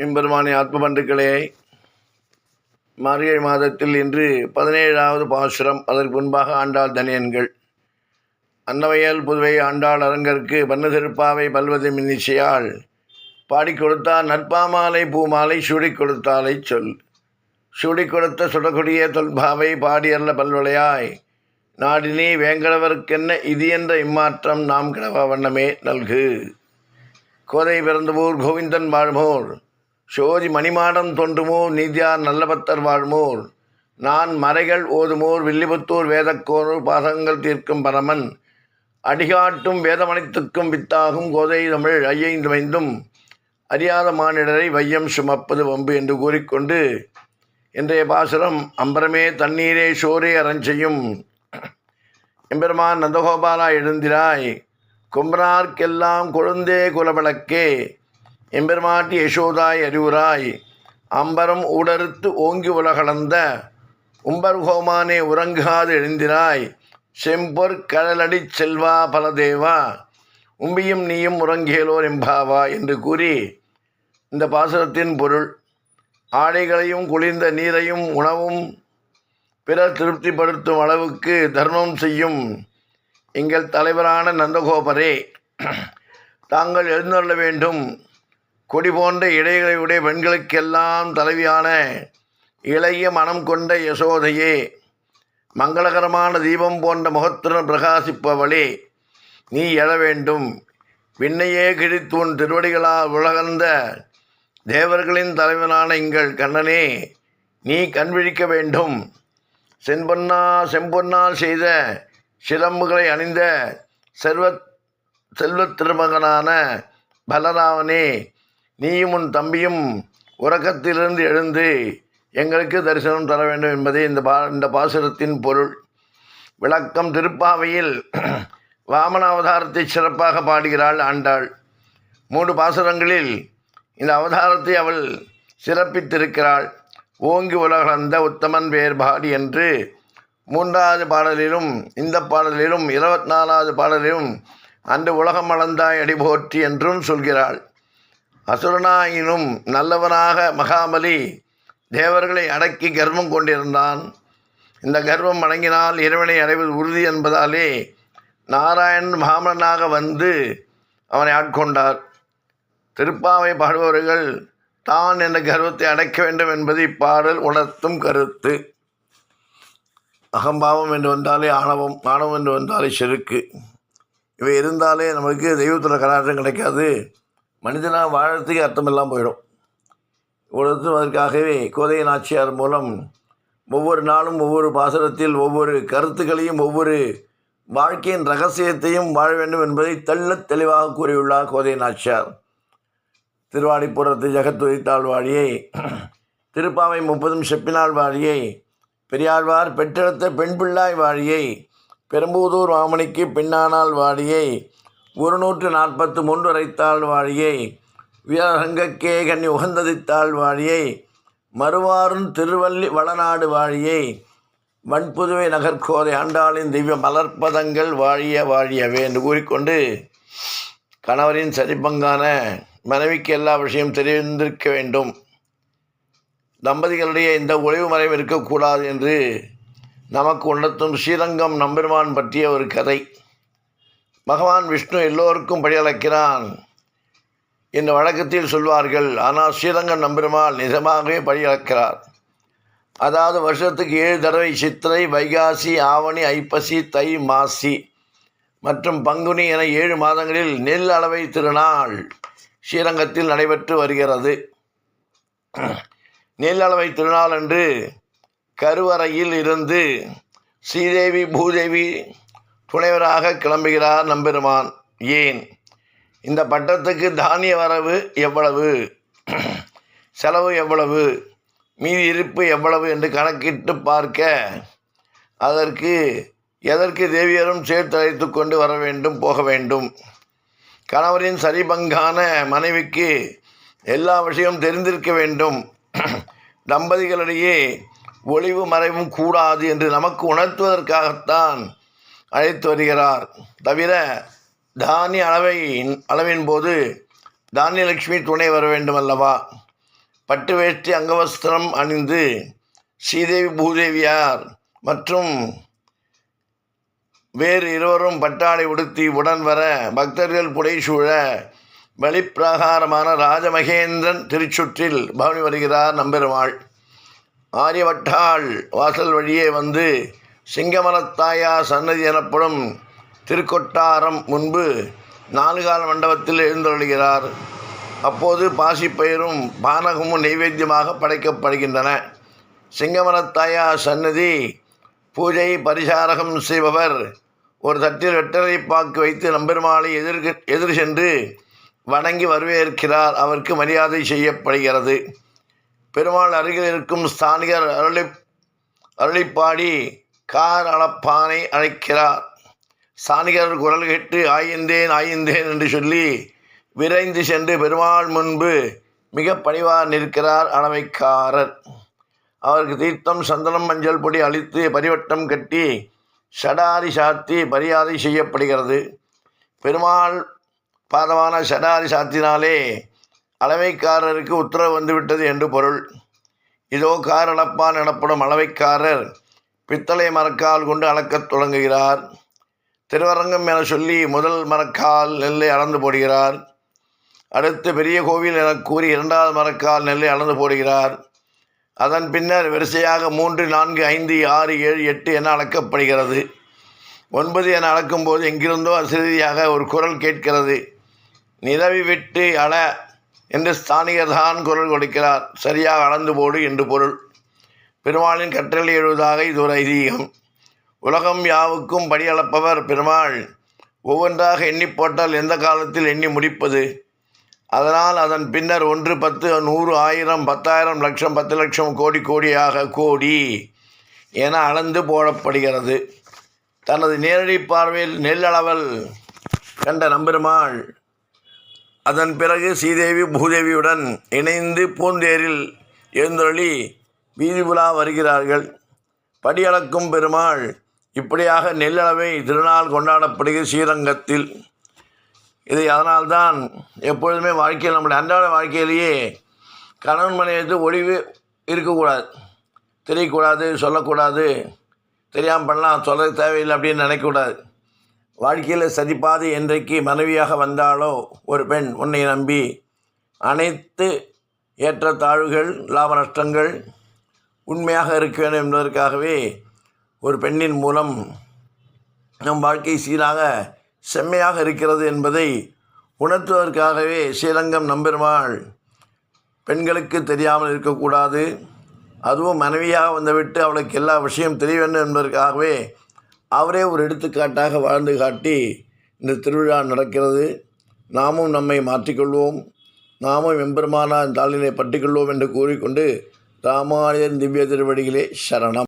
எம்பெருமானி ஆத்மபந்துக்களே மார்கழி மாதத்தில் இன்று பதினேழாவது பாசுரம். அதற்கு முன்பாக ஆண்டாள் தனியன்கள். அன்னவையல் புதுவை ஆண்டாள் அரங்கற்கு பண்ணு திருப்பாவை பல்வது மின்னிசையால் பாடிக் கொடுத்தால் நற்பாமாலை பூமாலை சுடி கொடுத்தாலை சொல். சுடி கொடுத்த சுடக்கூடிய தொல்பாவை பாடியல்ல பல்வளையாய். நாடினி வேங்கடவர்க்கென்ன இது என்ற இம்மாற்றம் நாம் கிடவ வண்ணமே நல்கு. கோதை பிறந்தபூர் கோவிந்தன் வாழ்மோர் சோதி மணிமாடம் தோன்றுமோர் நீதியார் நல்லபத்தர் வாழ்மோர். நான் மறைகள் ஓதுமோர் வில்லிபுத்தூர் வேதக்கோனூர் பாசங்கள் தீர்க்கும் பரமன். அடிகாட்டும் வேதமனைத்துக்கும் வித்தாகும் கோதை தமிழ் ஐயைந்து வைந்தும் அறியாத மானிடரை வையம் சுமப்பது வம்பு என்று கூறிக்கொண்டு இன்றைய பாசுரம் அம்பரமே தண்ணீரே சோரே அரஞ்செய்யும் எம்பெருமான் நந்தகோபாலா எழுந்திராய் கும்பனார்க்கெல்லாம் கொழுந்தே குலவிளக்கே எம்பெருமாட்டி யசோதாய் அறிவுராய் அம்பரம் ஊடறுத்து ஓங்கி உலகளந்த உம்பர்கோமானே உறங்காது எழுந்திராய் செம்பொற் கடலடி செல்வா பலதேவா உம்பியும் நீயும் உறங்கியலோர் எம்பாவா என்று கூறி இந்த பாசுரத்தின் பொருள் ஆடைகளையும் குளிர்ந்த நீரையும் உணவும் பிறர் திருப்திப்படுத்தும் அளவுக்கு தர்மம் செய்யும் எங்கள் தலைவரான நந்தகோபரே தாங்கள் எழுந்தருள வேண்டும் கொடி போன்ற இடைகளையுடைய பெண்களுக்கெல்லாம் தலைவியான இளைய மனம் கொண்ட யசோதையே மங்களகரமான தீபம் போன்ற முகத்துடன் பிரகாசிப்பவளே நீ எழ வேண்டும். விண்ணையே கிழித்து உன் திருவடிகளால் உலகந்த தேவர்களின் தலைவனான எங்கள் கண்ணனே நீ கண்விழிக்க வேண்டும். செம்பொன்னா செம்பொன்னால் செய்த சிலம்புகளை அணிந்த செல்வ செல்வத் திருமகனான பலராமனே நீயும் உன் தம்பியும் உறக்கத்திலிருந்து எழுந்து எங்களுக்கு தரிசனம் தர வேண்டும் என்பதே இந்த பா இந்த பாசுரத்தின் பொருள். விளக்கம் திருப்பாவையில் வாமன அவதாரத்தை சிறப்பாக பாடுகிறாள் ஆண்டாள். மூன்று பாசுரங்களில் இந்த அவதாரத்தை அவள் சிறப்பித்திருக்கிறாள். ஓங்கி உலகளந்த உத்தமன் வேறுபாடு என்று மூன்றாவது பாடலிலும் இந்த பாடலிலும் இருபத்தி நாலாவது பாடலிலும் அன்று உலகம் அளந்தாய் அடிபோற்றி என்றும் சொல்கிறாள். அசுரனாயினும் நல்லவனாக மகாமலி தேவர்களை அடக்கி கர்வம் கொண்டிருந்தான். இந்த கர்வம் அடங்கினால் இறைவனை அடைவது உறுதி என்பதாலே நாராயணன் மகாமலனாக வந்து அவனை ஆட்கொண்டார். திருப்பாவை பாடுபவர்கள் தான் என்ற கர்வத்தை அடைக்க வேண்டும் என்பது இப்பாடல் உணர்த்தும் கருத்து. அகம்பாவம் என்று வந்தாலே ஆணவம் ஆணவம் என்று வந்தாலே செருக்கு. இவை இருந்தாலே நம்மளுக்கு தெய்வத்தில் கலாச்சாரம் கிடைக்காது. மனிதனாக வாழறதுக்கு அர்த்தமெல்லாம் போயிடும். இவ்வளோத்தும் அதற்காகவே கோதைய நாச்சியார் மூலம் ஒவ்வொரு நாளும் ஒவ்வொரு பாசனத்தில் ஒவ்வொரு கருத்துக்களையும் ஒவ்வொரு வாழ்க்கையின் ரகசியத்தையும் வாழ வேண்டும் என்பதை தெள்ள தெளிவாக கூறியுள்ளார் கோதை நாச்சியார் திருவாடிப்புறத்து ஜெகத்துரித்தாள் வாழியை திருப்பாவை முப்பதும் செப்பினாள் வாழியை பெரியாழ்வார் பெற்றெடுத்த பெண் பிள்ளாய் வாழியை பெரும்பூதூர் மாமணிக்கு பெண்ணானால் வாழியை ஒரு நூற்று நாற்பத்து மூன்று வரைத்தாள் வாழியை வீரரங்கக்கே கண்ணி உகந்ததித்தாள் வாழியை மறுவாரும் திருவள்ளி வளநாடு வாழியை வன்புதுவை நகர்கோதை ஆண்டாளின் திவ்ய மலர்ப்பதங்கள் வாழிய வாழியவே என்று கூறிக்கொண்டு கணவரின் சரிபங்கான மனைவிக்கு எல்லா விஷயம் தெரிந்திருக்க வேண்டும். தம்பதிகளுடைய இந்த ஒளிவு மறைவு இருக்கக்கூடாது என்று நமக்கு உணர்த்தும் ஸ்ரீரங்கம் நம்பெருமான் பற்றிய ஒரு கதை. பகவான் விஷ்ணு எல்லோருக்கும் படியளக்கிறான் இந்த வழக்கத்தில் சொல்வார்கள். ஆனால் ஸ்ரீரங்கம் நம்பெருமாள் நிஜமாகவே படியளக்கிறார் அதாவது வருஷத்துக்கு ஏழு தடவை சித்திரை வைகாசி ஆவணி ஐப்பசி தை மாசி மற்றும் பங்குனி என ஏழு மாதங்களில் நெல் அளவை திருநாள் ஸ்ரீரங்கத்தில் நடைபெற்று வருகிறது. நெல் அளவை திருநாள் அன்று கருவறையில் இருந்து ஸ்ரீதேவி பூதேவி துணைவராக கிளம்புகிறார் நம்பெருமான். ஏன்? இந்த பட்டத்துக்கு தானிய வரவு எவ்வளவு? செலவு எவ்வளவு? மீதி இருப்பு எவ்வளவு என்று கணக்கிட்டு பார்க்க. அதற்கு எதற்கு தேவியரும் சேர்த்து அழைத்து கொண்டு வர வேண்டும் போக வேண்டும்? கணவரின் சரிபங்கான மனைவிக்கு எல்லா விஷயமும் தெரிந்திருக்க வேண்டும். தம்பதிகளிடையே ஒளிவு மறைவும் கூடாது என்று நமக்கு உணர்த்துவதற்காகத்தான் அழைத்து வருகிறார். தவிர தானிய அளவை அளவின் போது தானியலட்சுமி துணை வர வேண்டும் அல்லவா பட்டு வேஷ்டி அங்கவஸ்திரம் அணிந்து ஸ்ரீதேவி பூதேவியார் மற்றும் வேறு இருவரும் பட்டாடை உடுத்தி உடன் வர பக்தர்கள் புடைசூழ வெளிப்பிரகாரமான ராஜமகேந்திரன் திருச்சுற்றில் பவனி வருகிறார் நம்பெருமாள். ஆரியவட்டாள் வாசல் வழியே வந்து சிங்கமரத்தாயா சன்னதி எனப்படும் திருக்கொட்டாரம் முன்பு நாலுகால் மண்டபத்தில் எழுந்தருளுகிறார். அப்போது பாசிப்பயிரும் பானகமும் நைவேத்தியமாக படைக்கப்படுகின்றன. சிங்கமரத்தாயா சன்னதி பூஜை பரிசாரகம் செய்பவர் ஒரு தட்டில் வெட்டரை பாக்கு வைத்து நம்பெருமாளை எதிர்க எதிர் சென்று வணங்கி வரவேற்கிறார். அவருக்கு மரியாதை செய்யப்படுகிறது. பெருமாள் அருகில் இருக்கும் ஸ்தானிகர் அருளி அருளிப்பாடி கார் அளப்பானை அழைக்கிறார். ஸ்தானிகர் குரல் கேட்டு ஆய்ந்தேன் ஆய்ந்தேன் என்று சொல்லி விரைந்து சென்று பெருமாள் முன்பு மிக பணிவாக நிற்கிறார் அளவைக்காரர் அவருக்கு தீர்த்தம் சந்தனம் மஞ்சள் பொடி அழித்து பரிவட்டம் கட்டி ஷடாரி சாத்தி மரியாதை செய்யப்படுகிறது. பெருமாள் பாதமான ஷடாரி சாத்தினாலே அளவைக்காரருக்கு உத்தரவு வந்துவிட்டது என்று பொருள். இதோ கார் அளப்பான் எனப்படும் அளவைக்காரர் பித்தளை மரக்கால் கொண்டு அளக்கத் தொடங்குகிறார். திருவரங்கம் என சொல்லி முதல் மரக்கால் நெல்லை அளந்து போடுகிறார். அடுத்து பெரிய கோவில் என கூறி இரண்டாவது மரக்கால் நெல்லை அளந்து போடுகிறார். அதன் பின்னர் வரிசையாக மூன்று நான்கு ஐந்து ஆறு ஏழு எட்டு என அளக்கப்படுகிறது. ஒன்பது என அளக்கும்போது எங்கிருந்தோ அசிறியாக ஒரு குரல் கேட்கிறது. நிலவி விட்டு அள என்று ஸ்தானிகர்தான் குரல் கொடுக்கிறார். சரியாக அளந்து போடு என்று பொருள். பெருமாளின் கற்றலை எழுவதாக இது ஒரு ஐதீகம். உலகம் யாவுக்கும் படி அளப்பவர் பெருமாள். ஒவ்வொன்றாக எண்ணி போட்டால் எந்த காலத்தில் எண்ணி முடிப்பது? அதனால் அதன் பின்னர் ஒன்று பத்து நூறு ஆயிரம் பத்தாயிரம் லட்சம் பத்து லட்சம் கோடி கோடியாக கோடி என அளந்து போடப்படுகிறது. தனது நேரடி பார்வையில் நெல்லளவல் கண்ட நம்பெருமாள் அதன் பிறகு ஸ்ரீதேவி பூதேவியுடன் இணைந்து பூந்தேரில் எழுந்தொழி வீதி உலா வருகிறார்கள். படியளக்கும் பெருமாள் இப்படியாக நெல்லளவை திருநாள் கொண்டாடப்படுகிற ஸ்ரீரங்கத்தில். இதை அதனால்தான் எப்பொழுதுமே வாழ்க்கையில் நம்முடைய அன்றாட வாழ்க்கையிலேயே கணவன் மனைவிக்கு ஒளிவு இருக்கக்கூடாது தெரியக்கூடாது சொல்லக்கூடாது தெரியாமல் பண்ணலாம் சொல்ல தேவையில்லை அப்படின்னு நினைக்கக்கூடாது. வாழ்க்கையில் சதிப்பாது என்றைக்கு மனைவியாக வந்தாலோ ஒரு பெண் உன்னை நம்பி அனைத்து ஏற்றத்தாழ்வுகள் லாப நஷ்டங்கள் உண்மையாக இருக்க வேண்டும் என்பதற்காகவே ஒரு பெண்ணின் மூலம் நம் வாழ்க்கை சீராக செம்மையாக இருக்கிறது என்பதை உணர்த்துவதற்காகவே ஸ்ரீரங்கம் நம்பெருமாள் பெண்களுக்கு தெரியாமல் இருக்கக்கூடாது. அதுவும் மனைவியாக வந்துவிட்டு அவளுக்கு எல்லா விஷயம் தெரிய வேண்டும் என்பதற்காகவே அவரே ஒரு எடுத்துக்காட்டாக வாழ்ந்து காட்டி இந்த திருவிழா நடக்கிறது. நாமும் நம்மை மாற்றிக்கொள்வோம். நாமும் எம்பெருமானார் தாளினை பற்றிக்கொள்வோம் என்று கூறிக்கொண்டு രാമാനുജൻ ദിവ്യ തിരുവടിയിലെ ശരണം.